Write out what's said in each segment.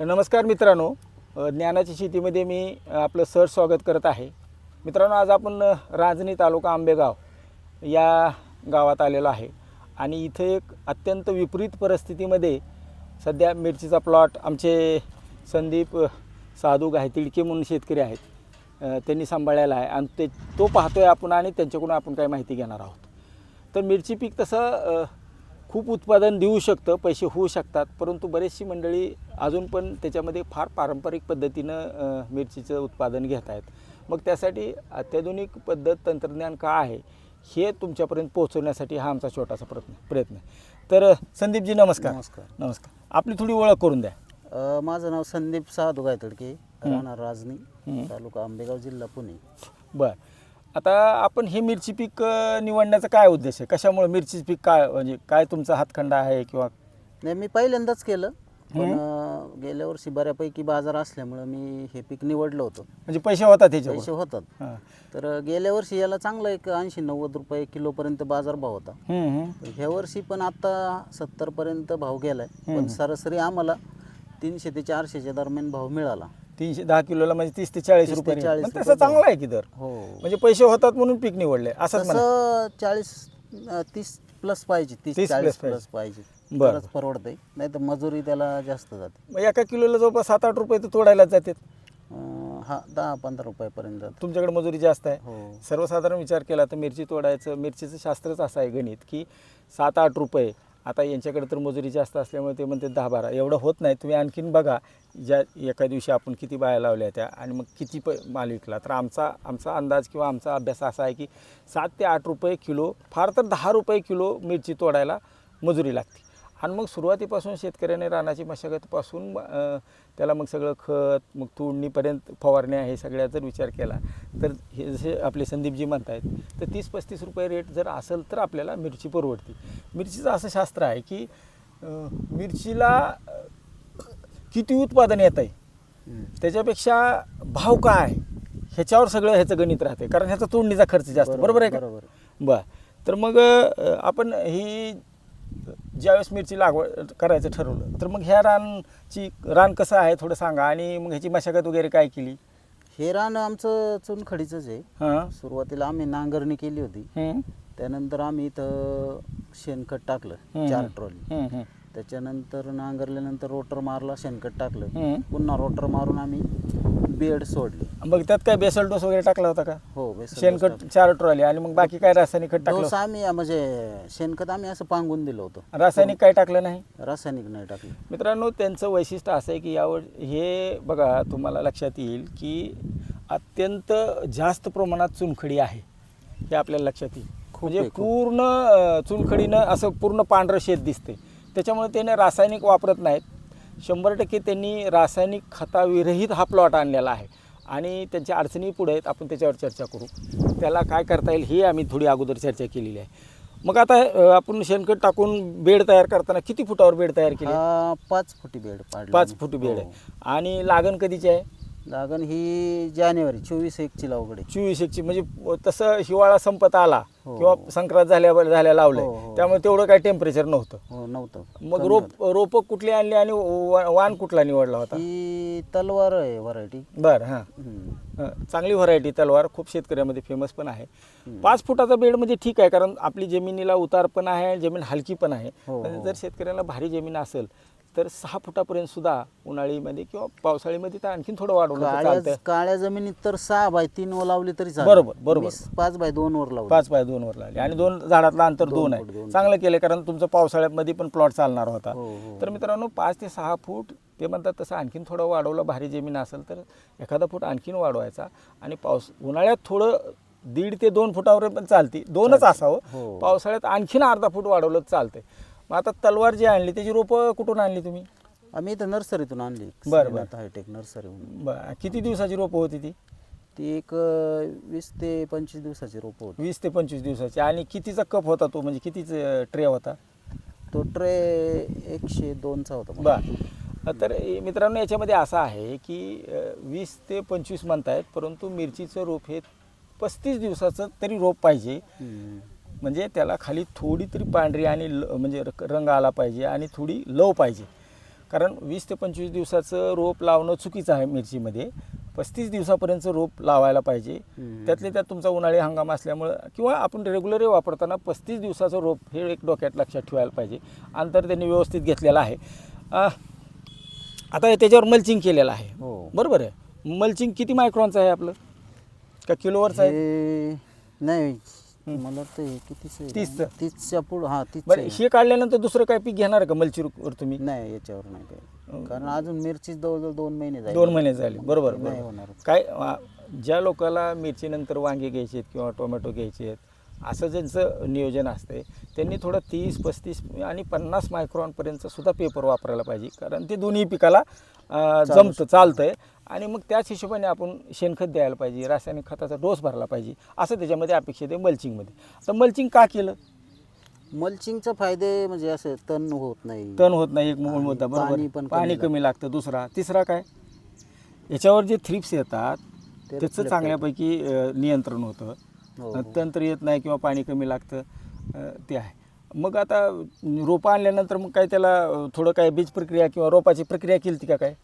नमस्कार मित्रांनो. ज्ञानाच्या ज्ञानाची शेतीमध्ये मी आपलं सर स्वागत करत आहे. मित्रांनो आज आपण राजनी रांजणी तालुका आंबेगाव या गावात आलेलो आहे. आणि इथे एक अत्यंत विपरीत परिस्थितीमध्ये सध्या मिरचीचा प्लॉट आमचे संदीप साधू गायतिडके म्हणून शेतकरी आहेत. त्यांनी सांभाळलेला आहे. आणि ते तो पाहतो आहे आपण आणि त्यांच्याकडून आपण काय माहिती घेणार आहोत. तर मिरची पीक तसं खूप उत्पादन देऊ शकतं पैसे होऊ शकतात परंतु बरेचशी मंडळी अजून पण त्याच्यामध्ये फार पारंपरिक पद्धतीनं मिरचीचं उत्पादन घेत आहेत. मग त्यासाठी अत्याधुनिक पद्धत तंत्रज्ञान काय आहे हे तुमच्यापर्यंत पोहोचवण्यासाठी हा आमचा छोटासा प्रयत्न प्रयत्न तर संदीपजी नमस्कार. नमस्कार. नमस्कार. आपली थोडी ओळख करून द्या. अ, माझं नाव संदीप साधू गायतडके राहणार. राजनी तालुका आंबेगाव जिल्हा पुणे. बरं. आता आपण हे मिरची पीक निवडण्याचा काय उद्देश आहे? कशामुळे मिरची पीक काय म्हणजे काय तुमचा हातखंडा आहे किंवा नाही मी पहिल्यांदाच केलं पण गेल्या वर्षी बऱ्यापैकी बाजार असल्यामुळं मी हे पीक निवडलं होतं. म्हणजे पैसे होतात पैसे त्याच्यावर होतात तर गेल्या वर्षी याला चांगला एक ऐंशी नव्वद रुपये किलोपर्यंत होता. हम्म, हम्म. पण ह्या वर्षी पण आता सत्तरपर्यंत भाव गेलाय. पण सरासरी आम्हाला तीनशे ते चारशेच्या दरम्यान भाव मिळाला. तीनशे दहा किलोला म्हणजे तीस ते चाळीस 30 ते रुपये 40 पण रुपये तसं चांगला आहे की दर. हो. म्हणजे पैसे होतात म्हणून पीक निवडले असंच म्हणा. तसं चाळीस अं, तीस प्लस पाहिजे तीस 30 चाळीस plus प्लस पाहिजे. बरं. तरच परवडतंय नाही तर मजुरी त्याला जास्त जाते. मग एका किलोला जवळपास सात आठ रुपये तर तोडायला जातात. अं, हा दहा पंधरा रुपयापर्यंत जातो तुमच्याकडे मजुरी जास्त आहे. हो. सर्वसाधारण विचार केला तर मिरची तोडायचं मिरचीचं शास्त्रच असं आहे गणित की सात आठ रुपये आता यांच्याकडे तर मजुरी जास्त असल्यामुळे ते म्हणते दहा बारा. एवढं होत नाही. तुम्ही आणखीन बघा ज्या एका दिवशी आपण किती बाया लावल्या त्या आणि मग किती प माल विकला. तर आमचा आमचा अंदाज किंवा आमचा अभ्यास असा आहे की सात ते आठ रुपये किलो फार तर दहा रुपये किलो मिरची तोडायला मजुरी लागते. आणि मग सुरुवातीपासून शेतकऱ्याने रानाची मशागतपासून त्याला मग सगळं खत मग तोडणीपर्यंत फवारण्या हे सगळ्या जर विचार केला तर हे जसे आपले संदीपजी म्हणत आहेत तर तीस पस्तीस रुपये रेट जर असेल तर आपल्याला मिरची परवडते. मिरचीचं असं शास्त्र आहे की मिरचीला किती उत्पादन येत आहे. त्याच्यापेक्षा भाव काय ह्याच्यावर सगळं ह्याचं गणित राहते कारण ह्याचा तोडणीचा खर्च जास्त. बरोबर आहे का? बरोबर. बर. तर मग आपण ही ज्यावेळेस मिरची लागवड करायचं ठरवलं तर मग ह्या रानची रान कसं आहे थोडं सांगा आणि मग ह्याची मशागत वगैरे काय केली? हे रान आमचं चुनखडीचंच आहे. हां. सुरुवातीला आम्ही नांगरणी केली होती. हम्म, त्यानंतर आम्ही इथं शेणखत टाकलं. चार ट्रॉली. हम्म, हम्म, त्याच्यानंतर नांगरल्यानंतर रोटर मारला शेणखत टाकलं. हम्म. पुन्हा रोटर मारून आम्ही बेड सोडली. मग त्यात काय बेसल डोस वगैरे टाकला होता का? हो शेणखत चार ट्रॉली आणि मग बाकी काय रासायनिक खत टाकलं डोस आम्ही म्हणजे शेणखत आम्ही असं पांगून दिलं होतं. रासायनिक काय टाकलं नाही? रासायनिक नाही टाकलं. मित्रांनो त्यांचं वैशिष्ट्य असं आहे की यावर हे बघा तुम्हाला लक्षात येईल की अत्यंत जास्त प्रमाणात चुनखडी आहे. हे आपल्याला लक्षात येईल. म्हणजे आहे, खूप. पूर्ण अं, चुनखडीनं असं पूर्ण पांढरं शेत दिसते त्याच्यामुळे त्याने रासायनिक वापरत नाहीत. शंभर टक्के त्यांनी रासायनिक खताविरहित हा प्लॉट आणलेला आहे. आणि त्यांच्या अडचणी पुढे आहेत आपण त्याच्यावर चर्चा करू. त्याला काय करता येईल हे आम्ही थोडी अगोदर चर्चा केलेली आहे. मग आता आपण शेणखत टाकून बेड तयार करताना किती फुटावर बेड तयार केली? पाच फुटी बेड पाच. फुट बेड हो. आहे. आणि लागण कधीची आहे? लागण ही जानेवारी चोवीस एकची आहे चोवीस एकची म्हणजे तसं हिवाळा संपत आला हो. किंवा संक्रांत झाल्या झाल्या लावलंय हो, हो. त्यामुळे तेवढं काही टेम्परेचर नव्हतं हो नव्हतं मग कमी रोप. रोपं कुठली आणली आणि वा- वाण कुठला निवडला होता ही तलवार आहे व्हरायटी बरं हां हं, चांगली व्हरायटी तलवार खूप शेतकऱ्यामध्ये फेमस पण आहे हम्म. पाच फुटाचा बेड म्हणजे ठीक आहे कारण आपली जमिनीला उतार पण आहे आणि जमीन हलकी पण आहे हो, पण हो. जर शेतकऱ्याला भारी जमीन असेल तर सहा फुटापर्यंत सुद्धा उन्हाळीमध्ये किंवा पावसाळीमध्ये तर आणखीन थोडं वाढवलं तर काळ्या जमिनीत तर सहा बाय तीन वर लावली तरी चालेल. बरोबर, बरोबर. पाच बाय दोन वर लावली पाच पाय दोन वर लागले आणि दोन झाडातलं अंतर दोन फूट, आहे दोन चांगलं केलं कारण तुमचं पावसाळ्यामध्ये पण प्लॉट चालणार होता हो, हो. तर मित्रांनो पाच ते सहा फूट ते म्हणतात तसं आणखीन थोडं वाढवलं भारी जमीन असेल तर एखादा फूट आणखीन वाढवायचा आणि पाऊस उन्हाळ्यात थोडं दीड ते दोन फुटावर पण चालते दोनच. असावं हो. पावसाळ्यात आणखीन अर्धा फूट वाढवलं तर चालतंय मग आता तलवार जी आणली त्याची रोपं कुठून आणली तुम्ही? आम्ही इथं नर्सरीतून आणली. बरं, बरं. हायटेक नर्सरी बरं. किती दिवसाची रोपं होती ती? ती एक अं, वीस ते पंचवीस दिवसाची रोप होती. वीस ते पंचवीस दिवसाची. आणि कितीचा कप होता तो? म्हणजे कितीच ट्रे होता? तो ट्रे एकशे दोनचा होता बर. तर ए- मित्रांनो याच्यामध्ये असं आहे की अ, वीस ते पंचवीस म्हणतायत परंतु मिरचीचं रोप हे पस्तीस दिवसाचं तरी रोप पाहिजे. हम्म. म्हणजे त्याला खाली थोडी तरी पांढरी आणि ल म्हणजे र- रंग आला पाहिजे आणि थोडी लव पाहिजे. कारण वीस ते पंचवीस दिवसाचं रोप लावणं चुकीचं आहे मिरचीमध्ये. पस्तीस दिवसापर्यंतचं रोप लावायला पाहिजे. त्यातले त्यात तुमचा उन्हाळी हंगाम असल्यामुळं किंवा आपण रेग्युलरही वापरताना पस्तीस दिवसाचं रोप हे एक डोक्यात लक्षात ठेवायला पाहिजे. अंतर त्यांनी व्यवस्थित घेतलेलं आहे. आता त्याच्यावर मल्चिंग केलेलं आहे. हो. बरोबर आहे. मल्चिंग किती मायक्रॉनचं आहे आपलं? का किलोवरचं आहे? नाही मला वाटतं हे कितीच तीसचं. तीसच्या पुढं हा तीस बरं हे काढल्यानंतर दुसरं काय पीक घेणार का मल्चीवर तुम्ही? नाही याच्यावर नाही काही. कारण अजून मिरची जवळजवळ दोन महिने जाईल दोन महिने झाले. बरोबर नाही बरोबर होणार काय आ, ज्या लोकाला मिरचीनंतर वांगे घ्यायचे आहेत किंवा टोमॅटो घ्यायचे आहेत असं ज्यांचं नियोजन असते त्यांनी थोडं तीस पस्तीस आणि पन्नास मायक्रॉनपर्यंत सुद्धा पेपर वापरायला पाहिजे. कारण ते दोन्ही पिकाला जमतं चालतंय. आणि मग त्याच हिशोबाने आपण शेणखत द्यायला पाहिजे रासायनिक खताचा डोस भरला पाहिजे असं त्याच्यामध्ये अपेक्षित आहे मल्चिंगमध्ये तर मल्चिंग का केलं? मल्चिंगचा फायदे म्हणजे असं तण होत नाही. तण होत नाही एक मूळ मुद्दा बरोबर. पण कमी लागतं दुसरा. तिसरा काय? याच्यावर जे थ्रिप्स येतात त्याचं चांगल्यापैकी नियंत्रण होतं. तंत्र येत नाही किंवा पाणी कमी लागतं ते आहे. मग आता रोपं आणल्यानंतर मग काय त्याला थोडं काय बीज प्रक्रिया किंवा रोपाची प्रक्रिया केली ती का काय?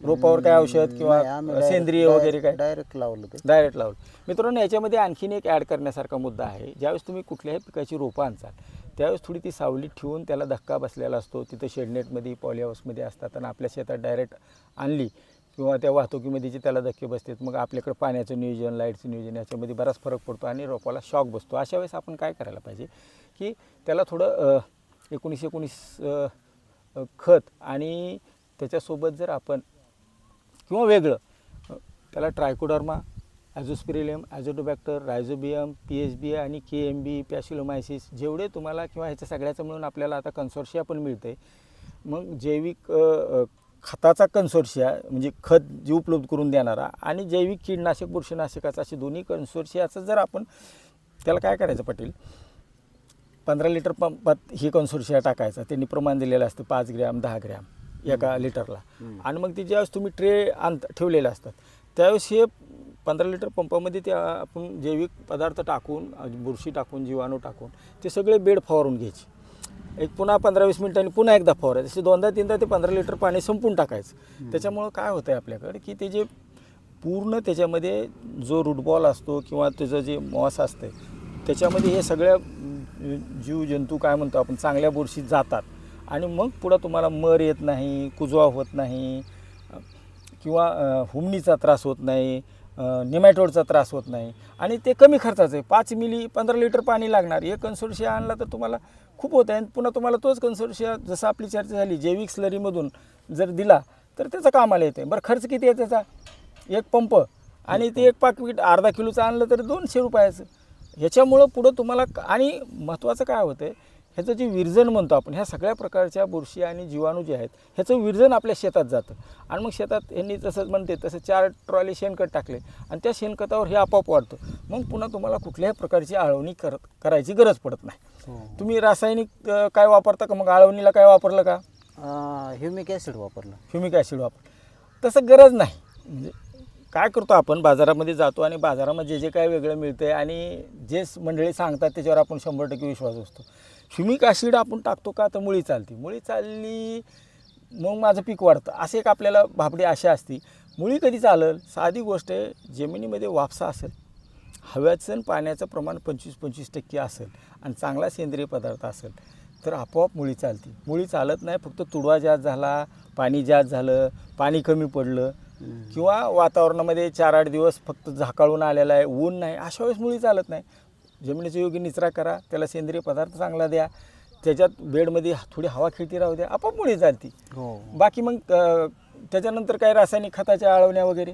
रोपावर काय औषध किंवा सेंद्रिय वगैरे काय? डायरेक्ट लावलं ते. डायरेक्ट लावलं. मित्रांनो याच्यामध्ये आणखीन एक ॲड करण्यासारखा मुद्दा आहे. ज्यावेळेस तुम्ही कुठल्याही पिकाची रोपं आणचाल त्यावेळेस थोडी ती सावलीत ठेवून त्याला धक्का बसलेला असतो. तिथं शेडनेटमध्ये पॉलीहाऊसमध्ये असतात आणि आपल्या शेतात डायरेक्ट आणली किंवा त्या वाहतुकीमध्ये जे त्याला धक्के बसतात मग आपल्याकडे पाण्याचं नियोजन लाईटचं नियोजन याच्यामध्ये बराच फरक पडतो आणि रोपाला शॉक बसतो. अशा वेळेस आपण काय करायला पाहिजे? की त्याला थोडं एकोणीस एकोणीस खत आणि त्याच्यासोबत जर आपण किंवा वेगळं त्याला trichoderma azospirillum azotobacter rhizobium P H B आणि के एम बी पॅशिलोमायसिस जेवढे तुम्हाला किंवा ह्याच्या सगळ्याचं मिळून आपल्याला आता कन्सोर्शिया पण मिळते. मग जैविक खताचा कन्सोर्शिया म्हणजे खत जे उपलब्ध करून देणारा आणि जैविक कीडनाशक बुरशीनाशकाचा असे दोन्ही कन्सोर्शियाचं जर आपण त्याला काय करायचं पाटील? पंधरा लिटर पंपात ही कन्सोर्शिया टाकायचा. त्यांनी प्रमाण दिलेलं असतं पाच ग्रॅम दहा ग्रॅम एका लिटरला. आणि मग ते ज्यावेळेस तुम्ही ट्रे आणता ठेवलेले असतात त्यावेळेस हे पंधरा लिटर पंपामध्ये ते आपण जैविक पदार्थ टाकून बुरशी टाकून जीवाणू टाकून ते सगळे बेड फवारून घ्यायचे. एक पुन्हा पंधरा वीस मिनिटांनी पुन्हा एकदा फवारायचं. असे दोनदा तीनदा ते पंधरा लिटर पाणी संपून टाकायचं. त्याच्यामुळं काय होतं आहे आपल्याकडे की ते जे पूर्ण त्याच्यामध्ये जो रूटबॉल असतो किंवा त्याचं जे मॉस असते त्याच्यामध्ये हे सगळ्या जीव जंतू काय म्हणतो आपण चांगल्या बुरशी जातात. आणि मग पुढं तुम्हाला मर येत नाही कुजवा होत नाही किंवा हुमणीचा त्रास होत नाही निमॅटोडचा त्रास होत नाही. आणि ते कमी खर्चाचं आहे. पाच मिली पंधरा लिटर पाणी लागणार. एक कन्सोर्शिया आणला तर तुम्हाला खूप होत. आहे आणि पुन्हा तुम्हाला तोच कन्सोर्शिया जसं आपली चर्चा झाली जैविक स्लरीमधून जर दिला तर त्याचं कामाला येते बरं खर्च किती आहे त्याचा? एक पंप. आणि ते एक पाकिट अर्धा किलोचं आणलं तर दोनशे रुपयाचं. ह्याच्यामुळं पुढं तुम्हाला आणि महत्त्वाचं काय होतं आहे ह्याचं जे विरजन म्हणतो आपण ह्या सगळ्या प्रकारच्या बुरशी आणि जीवाणू जे आहेत ह्याचं विरजन आपल्या शेतात जातं. आणि मग शेतात यांनी तसं म्हणते तसं चार ट्रॉली शेणखत टाकले आणि त्या शेणखतावर हे आपोआप वाढतं. मग पुन्हा तुम्हाला कुठल्याही प्रकारची आळवणी कर करायची गरज पडत नाही. हो. तुम्ही रासायनिक काय वापरता का? मग आळवणीला काय वापरलं का? ह्युमिक ॲसिड वापरलं. ह्युमिक ॲसिड वापर तसं गरज नाही. म्हणजे काय करतो आपण? बाजारामध्ये जातो आणि बाजारामध्ये जे जे काय वेगळं मिळतं आहे आणि जे मंडळी सांगतात त्याच्यावर आपण शंभर टक्के विश्वास असतो ह्युमिक ॲसिड आपण टाकतो का? तर मुळी चालते. मुळी चालली मग माझं पीक वाढतं. असे एक आपल्याला भाबडी आशा असते. मुळी कधी चालेल? साधी गोष्ट आहे जमिनीमध्ये वापसा असेल. हव्याचं पाण्याचं प्रमाण पंचवीस पंचवीस टक्के असेल. आणि चांगला सेंद्रिय पदार्थ असेल. तर आपोआप मुळी चालते. मुळी चालत नाही फक्त तुडवा जास्त झाला पाणी जास्त झालं पाणी कमी पडलं. किंवा वातावरणामध्ये चार आठ दिवस फक्त झाकाळून आलेला आहे ऊन नाही अशा वेळेस मुळी चालत नाही. जमिनीचा योग्य निचरा करा त्याला सेंद्रिय पदार्थ चांगला द्या त्याच्यात बेडमध्ये थोडी हवा खेळती राहू द्या आपोआप मुळी चालती हो. बाकी मग त्याच्यानंतर काय रासायनिक खताच्या आळवण्या वगैरे?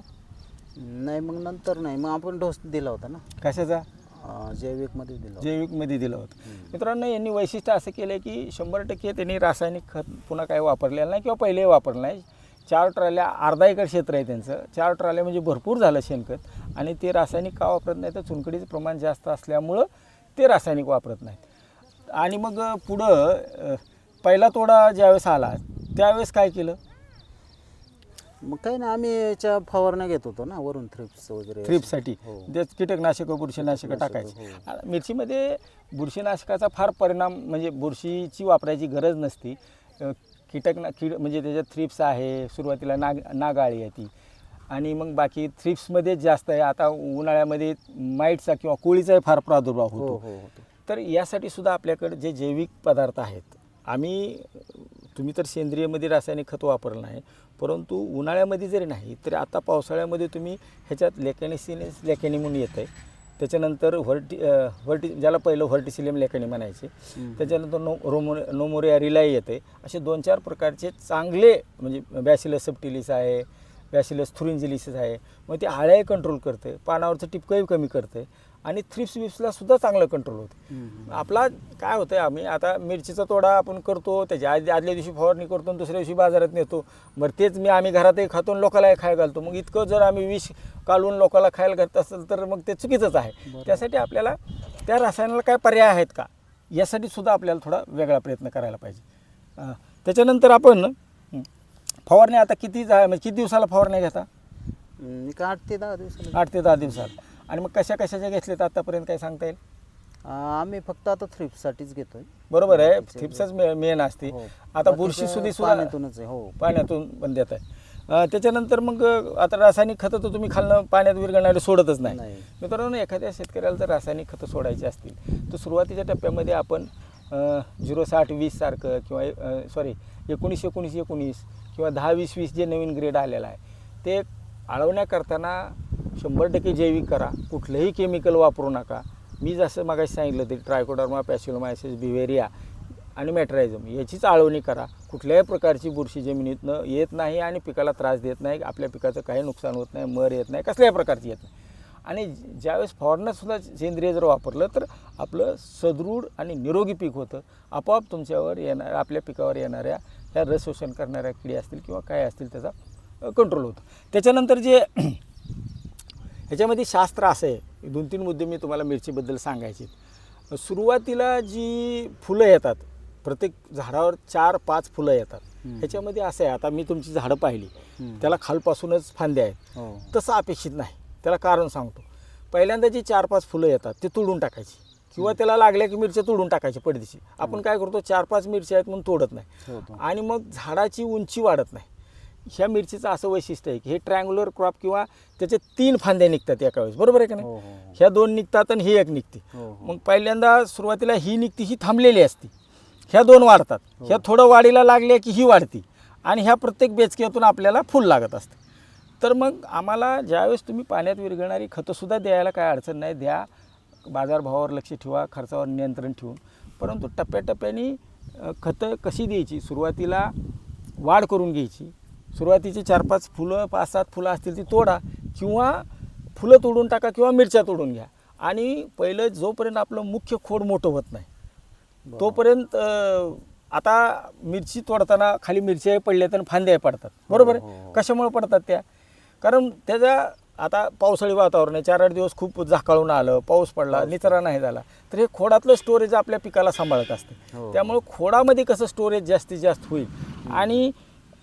नाही मग नंतर नाही. मग आपण डोस दिला होता ना? कशाचा? जैविकमध्ये दिला जैविकमध्ये दिलं होतं. मित्रांनो यांनी वैशिष्ट्य असं केलं आहे की शंभर टक्के त्यांनी रासायनिक खत पुन्हा काही वापरलेलं नाही किंवा पहिलेही वापरलं नाही. चार ट्रॉल्या अर्धा एकर क्षेत्र आहे त्यांचं. चार ट्रॉल्या म्हणजे भरपूर झालं शेणखत आणि ते रासायनिक का वापरत नाही तर चुनखडीचं प्रमाण जास्त असल्यामुळं ते रासायनिक वापरत नाहीत. आणि मग पुढं पहिला तोडा ज्यावेळेस आला त्यावेळेस काय केलं? मग काही नाही आम्ही याच्या फवारण्या घेत होतो ना वरून थ्रिप्स वगैरे. थ्रिप्ससाठी. हो. कीटकनाशकं बुरशीनाशकं टाकायची. आणि मिरचीमध्ये बुरशीनाशकाचा फार परिणाम म्हणजे बुरशीची वापरायची गरज नसती. कीटक ना कीड म्हणजे त्याच्यात थ्रिप्स आहे सुरुवातीला नाग नागाळी आहे ती. आणि मग बाकी थ्रिप्समध्येच जास्त आहे. आता उन्हाळ्यामध्ये माईटचा किंवा कोळीचाही फार प्रादुर्भाव हो होतो. हो होतो. तर यासाठी सुद्धा आपल्याकडे जे जैविक पदार्थ आहेत आम्ही तुम्ही तर सेंद्रियमध्ये रासायनिक खत वापरलं नाही परंतु उन्हाळ्यामध्ये जरी नाही तरी आता पावसाळ्यामध्ये तुम्ही ह्याच्यात लेकॅनिसिनेस लेकॅनी म्हणून येतं आहे त्याच्यानंतर व्हर्टी व्हर्टी ज्याला पहिलं व्हर्टिसिलियम लेकॅनी म्हणायचे त्याच्यानंतर नो रोमो नोमोरिया रिलाई येते. असे दोन चार प्रकारचे चांगले म्हणजे बॅसिलस सबटिलिस आहे बॅसिलस थुरिंजिलिसिस आहे. मग ते आळ्याही कंट्रोल करते पानावरचं टिपकंही कमी करते. आणि थ्रिप्स विप्सला सुद्धा चांगलं कंट्रोल होते. आपला काय होतं आम्ही आता मिरचीचा तोडा आपण करतो त्याच्या आधी आदल्या दिवशी फवारणी करतो आणि दुसऱ्या दिवशी बाजारात नेतो. बरं तेच मी आम्ही घरातही खातो आणि लोकांलाही खायला घालतो. मग इतकं जर आम्ही विष काढून लोकांना खायला घालत असेल तर मग ते चुकीचंच आहे. त्यासाठी आपल्याला त्या रसायनाला काय पर्याय आहेत का? यासाठी सुद्धा आपल्याला थोडा वेगळा प्रयत्न करायला पाहिजे. त्याच्यानंतर आपण फवारणी आता किती जा म्हणजे किती दिवसाला फवारण्या घेता? आठ ते दहा दिवसाला. आठ ते दहा दिवसात आणि मग कशा कशाच्या घेतल्यात आतापर्यंत काय सांगता येईल? आम्ही फक्त आता थ्रिप्ससाठीच घेतोय. बरोबर आहे थिप्सच मेन असते. हो. आता बाकीचं बुरशी सुधी सुद्धा पाण्यातूनच आहे हो. पाण्यातून पण देत आहे. अं, त्याच्यानंतर मग आता रासायनिक खतं तर तुम्ही खालनं पाण्यात विरघळणारे सोडतच नाही. नाही. मित्रांनो एखाद्या शेतकऱ्याला जर रासायनिक खतं सोडायची असतील तर सुरुवातीच्या टप्प्यामध्ये आपण झिरो साठ वीस सारखं किंवा सॉरी एकोणीस एकोणीस एकोणीस किंवा दहा वीस वीस जे नवीन ग्रेड आलेला आहे ते आळवण्या करताना शंभर टक्के जैविक करा. कुठलंही केमिकल वापरू नका. मी जसं मागाशी सांगितलं ते ट्रायकोडर्मा पॅसिलोमायसिस बिव्हेरिया आणि मॅट्रायझम याचीच आळवणी करा. कुठल्याही प्रकारची बुरशी जमिनीतनं येत नाही आणि पिकाला त्रास देत नाही. आपल्या पिकाचं काही नुकसान होत नाही मर येत नाही कसल्याही प्रकारची येत नाही. आणि ज्यावेळेस फवारण्यातसुद्धा सेंद्रिय जर वापरलं तर आपलं सदृढ आणि निरोगी पीक होतं. आपोआप तुमच्यावर येणार आपल्या पिकावर येणाऱ्या ह्या रस शोषण करणाऱ्या किडी असतील किंवा काय असतील त्याचा कंट्रोल होतो. त्याच्यानंतर जे ह्याच्यामध्ये शास्त्र असं आहे. दोन तीन मुद्दे मी तुम्हाला मिरचीबद्दल सांगायचे. सुरुवातीला जी फुलं येतात प्रत्येक झाडावर चार पाच फुलं येतात. ह्याच्यामध्ये असं आहे आता मी तुमची झाडं पाहिली. त्याला खालपासूनच फांद्या आहेत. हो. तसं अपेक्षित नाही. त्याला कारण सांगतो. पहिल्यांदा जी चार पाच फुलं येतात ते तोडून टाकायची. किंवा त्याला लागल्या की मिरच्या तोडून टाकायची पडदेशी. आपण काय करतो चार पाच मिरच्या आहेत म्हणून तोडत नाही. होतो आणि मग झाडाची उंची वाढत नाही. ह्या मिरचीचं असं वैशिष्ट्य आहे की हे ट्रँग्युलर क्रॉप किंवा त्याचे तीन फांद्या निघतात एका वेळेस. बरोबर आहे का हो नाही? हो हो. ह्या दोन निघतात आणि ही एक निघते. हो हो. मग पहिल्यांदा सुरुवातीला ही निघती ही थांबलेली असती. ह्या दोन वाढतात. ह्या थोडं वाढीला लागल्या की ही वाढती. आणि ह्या प्रत्येक बेचक्यातून आपल्याला फुल लागत असते. तर मग आम्हाला ज्यावेळेस तुम्ही पाण्यात विरघळणारी खतंसुद्धा द्यायला काय अडचण नाही द्या. बाजारभावावर लक्ष ठेवा खर्चावर नियंत्रण ठेवून. परंतु टप्प्याटप्प्याने खतं कशी द्यायची? सुरुवातीला वाढ करून घ्यायची. सुरुवातीची चार पाच फुलं पाच सात फुलं असतील ती तोडा किंवा फुलं तोडून टाका किंवा मिरच्या तोडून घ्या. आणि पहिलं जोपर्यंत आपलं मुख्य खोड मोठं होत नाही. तोपर्यंत आता मिरची तोडताना खाली मिरच्या पडल्या तर फांद्या पडतात. बरोबर? हो, आहे हो. कशामुळे पडतात त्या? कारण त्याच्या आता पावसाळी वातावरण आहे चार आठ दिवस खूप झाकाळून आलं पाऊस पडला निचरा नाही झाला. तर हे खोडातलं स्टोरेज आपल्या पिकाला सांभाळत असते. हो. त्यामुळे खोडामध्ये कसं स्टोरेज जास्तीत जास्त होईल? आणि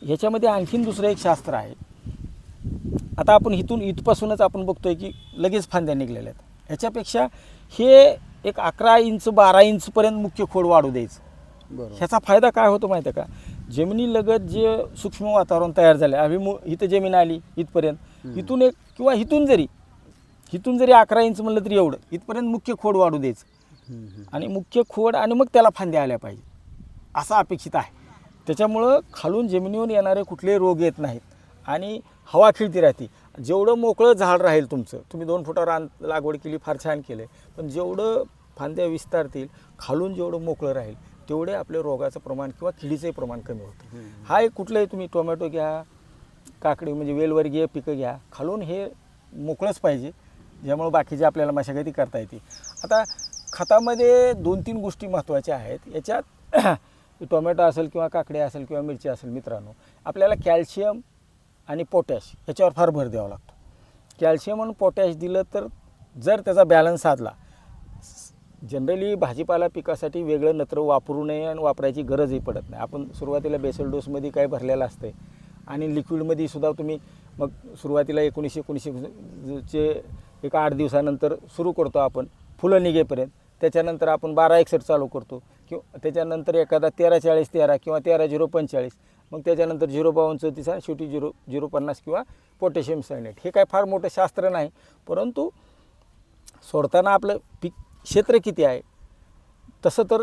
ह्याच्यामध्ये आणखीन दुसरं एक शास्त्र आहे. आता आपण इथून इथपासूनच आपण बघतोय की लगेच फांद्या निघलेल्या आहेत. ह्याच्यापेक्षा हे एक अकरा इंच बारा इंचपर्यंत मुख्य खोड वाढू द्यायचं. बरोबर. ह्याचा फायदा काय होतो माहिती आहे का? जमिनीलगत जे सूक्ष्म वातावरण तयार झालं आहे अभिमु इथं जमीन आली इथपर्यंत. इथून एक किंवा इथून जरी इथून जरी अकरा इंच म्हणलं तरी एवढं इथपर्यंत मुख्य खोड वाढू द्यायचं. आणि मुख्य खोड आणि मग त्याला फांद्या आल्या पाहिजे. असं अपेक्षित आहे. त्याच्यामुळं खालून जमिनीवर येणारे कुठलेही रोग येत नाहीत. आणि हवा खिळती राहते. जेवढं मोकळं झाड राहील तुमचं तुम्ही दोन फुटावर आण लागवड केली फार छान केलं पण जेवढं फांद्या विस्तारतील खालून जेवढं मोकळं राहील तेवढे आपले रोगाचं प्रमाण किंवा किडीचंही प्रमाण कमी होतं. हा एक कुठलंही तुम्ही टोमॅटो घ्या काकडी म्हणजे वेलवर्गीय पिकं घ्या खालून हे मोकळंच पाहिजे. ज्यामुळं बाकीचे आपल्याला मशागती करता येते आता खतामध्ये दोन तीन गोष्टी महत्त्वाच्या आहेत. याच्यात टोमॅटो असेल किंवा काकडी असेल किंवा मिरची असेल मित्रांनो आपल्याला कॅल्शियम आणि पोटॅश ह्याच्यावर फार भर द्यावा लागतो. कॅल्शियम आणि पोटॅश दिलं तर जर त्याचा बॅलन्स साधला जनरली भाजीपाला पिकासाठी वेगळं नत्र वापरू नये आणि वापरायची गरजही पडत नाही. आपण सुरुवातीला बेसल डोसमध्ये काय भरलेलं असतं आणि लिक्विडमध्ये सुद्धा तुम्ही मग सुरुवातीला एकोणीसशे एकोणीसशे चे एक आठ दिवसानंतर सुरू करतो आपण फुलं निघेपर्यंत. त्याच्यानंतर आपण बारा एकसठ चालू करतो. किंवा त्याच्यानंतर एखादा तेरा चाळीस तेरा किंवा तेरा झिरो पंचेचाळीस मग त्याच्यानंतर झिरो बावन्न चौतीस आणि शेवटी झिरो झिरो पन्नास किंवा पोटॅशियम सायनेट हे काय फार मोठं शास्त्र नाही परंतु सोडताना आपलं पीक क्षेत्र किती आहे? तसं तर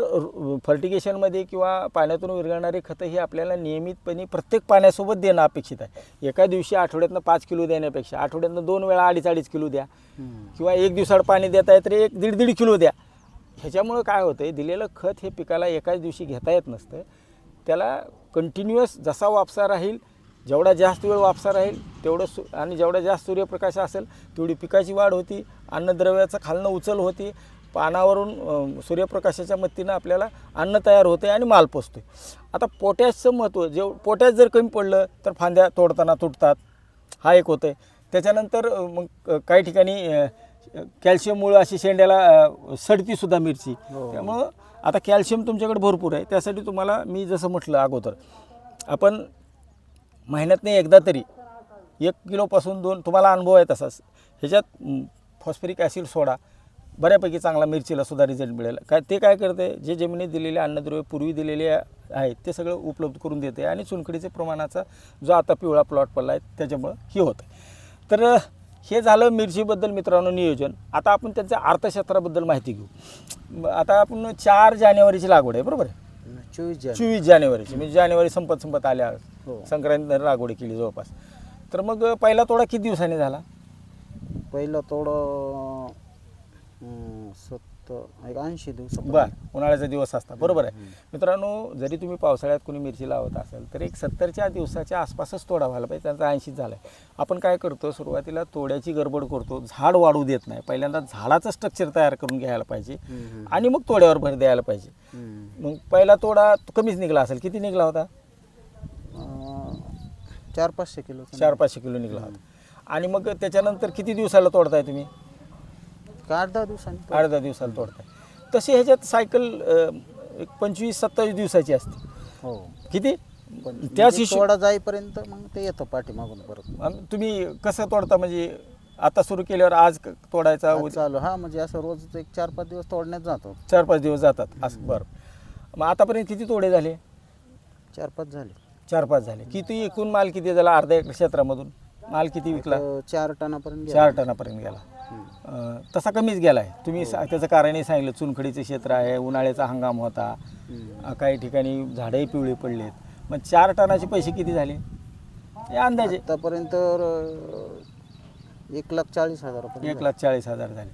फर्टिगेशनमध्ये किंवा पाण्यातून विरघळणारी खतं ही आपल्याला नियमितपणे प्रत्येक पाण्यासोबत देणं अपेक्षित आहे. एका दिवशी आठवड्यातनं पाच किलो देण्यापेक्षा आठवड्यातनं दोन वेळा अडीच अडीच किलो द्या. किंवा एक दिवसाड पाणी देता आहे तर एक दीड दीड किलो द्या. ह्याच्यामुळं काय होतं आहे दिलेलं खत हे पिकाला एकाच दिवशी घेता येत नसतं. त्याला कंटिन्युअस जसा वापसा राहील जेवढा जास्त वेळ वापसा राहील तेवढं सु आणि जेवढा जास्त सूर्यप्रकाश असेल तेवढी पिकाची वाढ होती अन्नद्रव्याचं खालनं उचल होती पानावरून सूर्यप्रकाशाच्या मदतीनं आपल्याला अन्न तयार होते आणि माल पोचतो आता पोटॅशचं महत्त्व जेव पोटॅश जर कमी पडलं तर फांद्या तोडताना तुटतात. हा एक होतं आहे त्याच्यानंतर मग काही ठिकाणी कॅल्शियममुळं अशी शेंड्याला सडतीसुद्धा मिरची. हो. त्यामुळं आता कॅल्शियम तुमच्याकडे भरपूर आहे. त्यासाठी तुम्हाला मी जसं म्हटलं अगोदर आपण महिन्यातनं एकदा तरी एक किलोपासून दोन तुम्हाला अनुभव आहे तसाच. ह्याच्यात फॉस्फरिक ॲसिड सोडा. बऱ्यापैकी चांगला मिरचीला सुद्धा रिझल्ट मिळेल. काय ते काय करते जे जमिनीत दिलेले अन्नद्रव्य पूर्वी दिलेले आहेत ते सगळं उपलब्ध करून देते आणि चुनखडीचे प्रमाणाचा जो आता पिवळा प्लॉट पडला आहे त्याच्यामुळं हे होतं तर हे झालं मिरचीबद्दल मित्रांनो नियोजन. आता आपण त्यांच्या अर्थक्षेत्राबद्दल माहिती घेऊ. आता आपण चार जानेवारीची लागवड आहे बरोबर आहे? चोवीस जानेवारी. चोवीस जानेवारीची म्हणजे जानेवारी संपत संपत आल्या. हो. संक्रांती लागवड केली जवळपास. तर मग पहिला तोडा किती दिवसांनी झाला? पहिलं अं, सत्तर एक ऐंशी दिवस बर उन्हाळ्याचा दिवस असता बरोबर आहे. मित्रांनो जरी तुम्ही पावसाळ्यात कोणी मिरची लावत असाल तर एक सत्तरच्या दिवसाच्या आसपासच तोडा व्हायला पाहिजे. त्यांचा ऐंशीच झाला आहे. आपण काय करतो सुरुवातीला तोड्याची गडबड करतो. झाड वाढू देत नाही. पहिल्यांदा झाडाचं स्ट्रक्चर तयार करून घ्यायला पाहिजे. आणि मग तोड्यावर भर द्यायला पाहिजे. मग पहिला तोडा कमीच निघला असेल. किती निघला होता? चार पाचशे किलो. चार पाचशे किलो निघला होता. आणि मग त्याच्यानंतर किती दिवसाला तोडताय तुम्ही? का आठ दहा दिवसांनी आठ दहा दिवसाला तोडताय. तशी ह्याच्यात सायकल एक पंचवीस सत्तावीस दिवसाची असते. हो. किती? हिशो- तोडा जाईपर्यंत मग ते येतं पाठीमागून परत. तुम्ही कसं तोडता? म्हणजे आता सुरू केल्यावर आज क- तोडायचा आज चालू. हा म्हणजे असं रोज एक चार पाच दिवस तोडण्यात जातो. चार पाच दिवस जातात. असं बरं. मग आतापर्यंत किती तोडे झाले? चार पाच झाले. चार पाच झाले. किती एकूण माल किती झाला? अर्धा एकर क्षेत्रामधून. माल किती विकला? चार टनापर्यंत गेला. चार टनापर्यंत गेला. तसा कमीच गेला आहे तुम्ही सा- त्याचं कारणही सांगितलं चुनखडीचं क्षेत्र आहे उन्हाळ्याचा हंगाम होता. अं, काही ठिकाणी झाडंही पिवळी पडलेत. मग चार टनाचे पैसे किती झाले? हे अंदाजे. आतापर्यंत अं, एक लाख चाळीस हजार रुपये एक लाख चाळीस हजार झाले.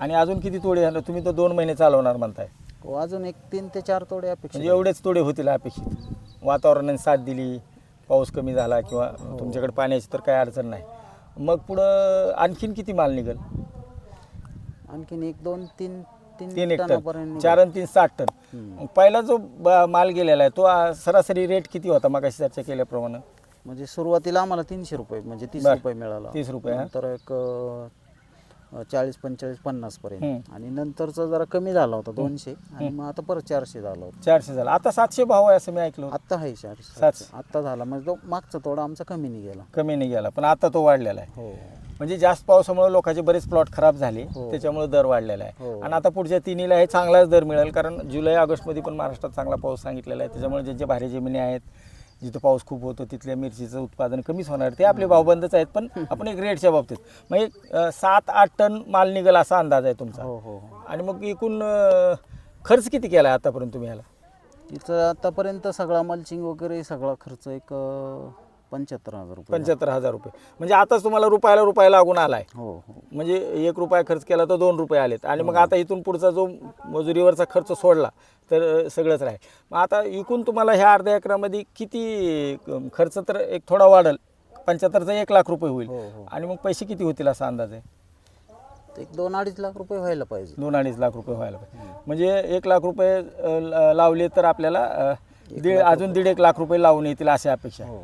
आणि अजून किती तोडे झाले? तुम्ही तर दोन महिने चालवणार म्हणताय. हो, अजून एक तीन ते चार तोडे अपेक्षित म्हणजे एवढेच तोडे होतील अपेक्षित. वातावरणाने साथ दिली पाऊस कमी झाला किंवा तुमच्याकडे पाण्याची तर काही अडचण नाही. मग पुढं आणखीन किती माल निघेल? आणखीन एक दोन तीन तीन एक टन. टनापर्यंत चार आणि तीन साठ टन. पहिला जो ब- माल गेलेला आहे तो आ, सरासरी रेट किती होता मग चर्चा केल्याप्रमाणे? म्हणजे सुरुवातीला आम्हाला तीनशे रुपये म्हणजे तीस बर. रुपये मिळाला. 30 रुपये, हा. नंतर एक अं, चाळीस पंचेचाळीस पन्नास पर्यंत. आणि नंतरचा जरा कमी झाला होता दोनशे. आणि मग आता परत चारशे झाला होता. चारशे झाला. आता सातशे भाव आहे असं मी ऐकलं. आत्ता आहे चारशे सातशे. आत्ता झाला. म्हणजे तो मागचा तोडा आमचा कमी नाही गेला कमी नाही गेला पण आता तो वाढलेला आहे. हो. म्हणजे जास्त पावसामुळे लोकांचे बरेच प्लॉट खराब झाले. हो. त्याच्यामुळे दर वाढलेला आहे. हो. आणि आता पुढच्या तिन्हीला हे चांगलाच दर मिळेल. कारण जुलै ऑगस्टमध्ये पण महाराष्ट्रात चांगला पाऊस सांगितलेला आहे. त्याच्यामुळे ज्यांच्या भारी जमिनी आहेत जिथं पाऊस खूप होतो तिथल्या मिरचीचं उत्पादन कमीच होणार. ते आपले भावबंदच आहेत पण आपण एक रेटच्या बाबतीत. मग एक सात आठ टन माल निघेल असा अंदाज आहे तुमचा. हो हो हो. आणि मग एकूण अं, खर्च किती केला आतापर्यंत तुम्ही याला? इथं आतापर्यंत सगळा मल्चिंग वगैरे सगळा खर्च एक पंच्याहत्तर हजार रुपये पंच्याहत्तर हजार रुपये. म्हणजे आताच तुम्हाला रुपयाला रुपया लागून आला आहे हो हो. म्हणजे एक रुपया खर्च केला तर दोन रुपये आलेत. आणि मग आता इथून पुढचा जो मजुरीवरचा खर्च सोडला तर सगळंच राहील. मग आता इकून तुम्हाला ह्या अर्ध्या एकरामध्ये किती खर्च तर एक थोडा वाढेल. पंच्याहत्तरचा एक लाख रुपये होईल. हो हो. आणि मग पैसे किती होतील असा अंदाज आहे? एक दोन अडीच लाख रुपये व्हायला पाहिजे. दोन अडीच लाख रुपये व्हायला पाहिजे. म्हणजे एक लाख रुपये अ, ल- लावले तर आपल्याला अ, दीड अजून दीड एक लाख रुपये लावून येतील अशी अपेक्षा आहे. हो.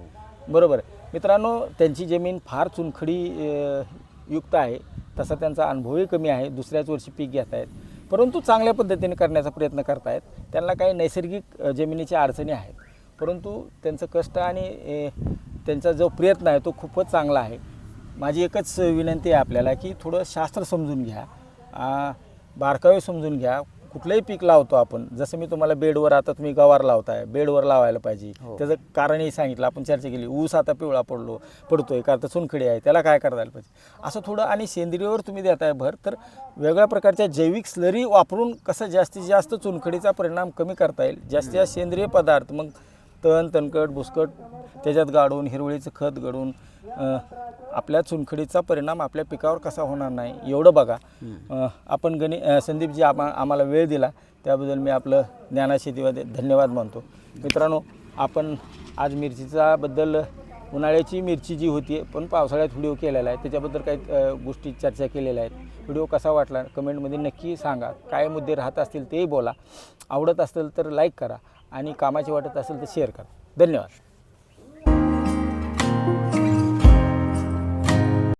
बरोबर आहे. मित्रांनो त्यांची जमीन फार चुनखडी अ, युक्त आहे. तसा त्यांचा अनुभवही कमी आहे. दुसऱ्याच वर्षी पीक घेत आहेत परंतु चांगल्या पद्धतीने करण्याचा प्रयत्न करतायत. त्यांना काही नैसर्गिक जमिनीच्या अडचणी आहेत. परंतु त्यांचं कष्ट आणि त्यांचा जो प्रयत्न आहे तो खूपच चांगला आहे. माझी एकच विनंती आहे आपल्याला की थोडं शास्त्र समजून घ्या. बारकावे समजून घ्या. कुठलंही पीक लावतो आपण जसं मी तुम्हाला बेडवर आता तुम्ही गवार लावताय बेडवर लावायला पाहिजे. हो. त्याचं कारणही सांगितलं आपण चर्चा केली. ऊस आता पिवळा पडलो पडतोय का तर चुनखडी आहे त्याला काय करायला पाहिजे? असं थोडं आणि सेंद्रियवर तुम्ही देताय भर तर वेगळ्या प्रकारच्या जैविक स्लरी वापरून कसं जास्तीत जास्त चुनखडीचा परिणाम कमी करता येईल? जास्तीत जास्त सेंद्रिय पदार्थ मग तण तणकट बुसकट त्याच्यात गाडून हिरवळीचं खत घडून अं, आपल्या चुनखडीचा परिणाम आपल्या पिकावर कसा होणार नाही एवढं बघा. आपण गणी संदीपजी आम्हा आम्हाला वेळ दिला त्याबद्दल मी आपलं ज्ञाना शेतीमध्ये धन्यवाद मानतो. मित्रांनो आपण आज मिरचीचा बद्दल उन्हाळ्याची मिरची जी होती पण पावसाळ्यात व्हिडिओ केलेला आहे त्याच्याबद्दल काही गोष्टी चर्चा केलेल्या आहेत. व्हिडिओ कसा वाटला कमेंटमध्ये नक्की सांगा. काय मुद्दे राहत असतील तेही बोला. आवडत असेल तर लाईक करा. आणि कामाची वाटत असेल तर शेअर करा. धन्यवाद.